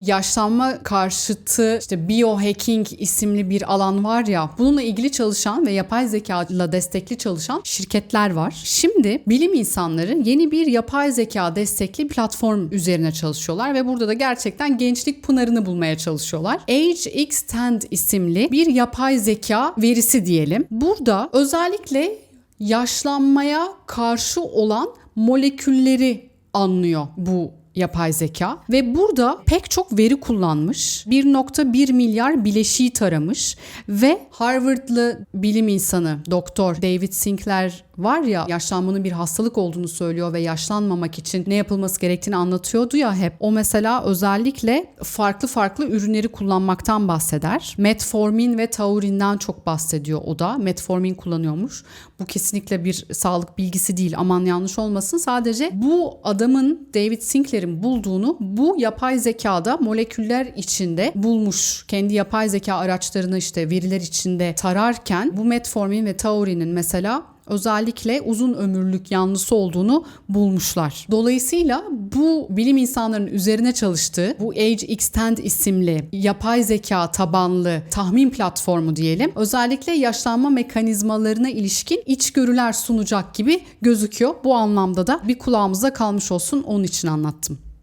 yaşlanma karşıtı işte biohacking isimli bir alan var ya bununla ilgili çalışan ve yapay zeka ile destekli çalışan şirketler var. Şimdi bilim insanları yeni bir yapay zeka destekli platform üzerine çalışıyorlar ve burada da gerçekten gençlik pınarını bulmaya çalışıyorlar. Age Extend isimli bir yapay zeka verisi diyelim. Burada özellikle yaşlanmaya karşı olan molekülleri anlıyor bu yapay zeka ve burada pek çok veri kullanmış. 1.1 milyar bileşiği taramış ve Harvard'lı bilim insanı Doktor David Sinclair var ya yaşlanmanın bir hastalık olduğunu söylüyor ve yaşlanmamak için ne yapılması gerektiğini anlatıyordu ya hep. O mesela özellikle farklı farklı ürünleri kullanmaktan bahseder. Metformin ve taurinden çok bahsediyor o da. Metformin kullanıyormuş. Bu kesinlikle bir sağlık bilgisi değil. Aman yanlış olmasın. Sadece bu adamın David Sinclair'in bulduğunu bu yapay zekada moleküller içinde bulmuş. Kendi yapay zeka araçlarını işte veriler içinde tararken bu metformin ve taurinin mesela özellikle uzun ömürlük yanlısı olduğunu bulmuşlar. Dolayısıyla bu bilim insanlarının üzerine çalıştığı bu Age Extend isimli yapay zeka tabanlı tahmin platformu diyelim özellikle yaşlanma mekanizmalarına ilişkin içgörüler sunacak gibi gözüküyor. Bu anlamda da bir kulağımıza kalmış olsun onun için anlattım.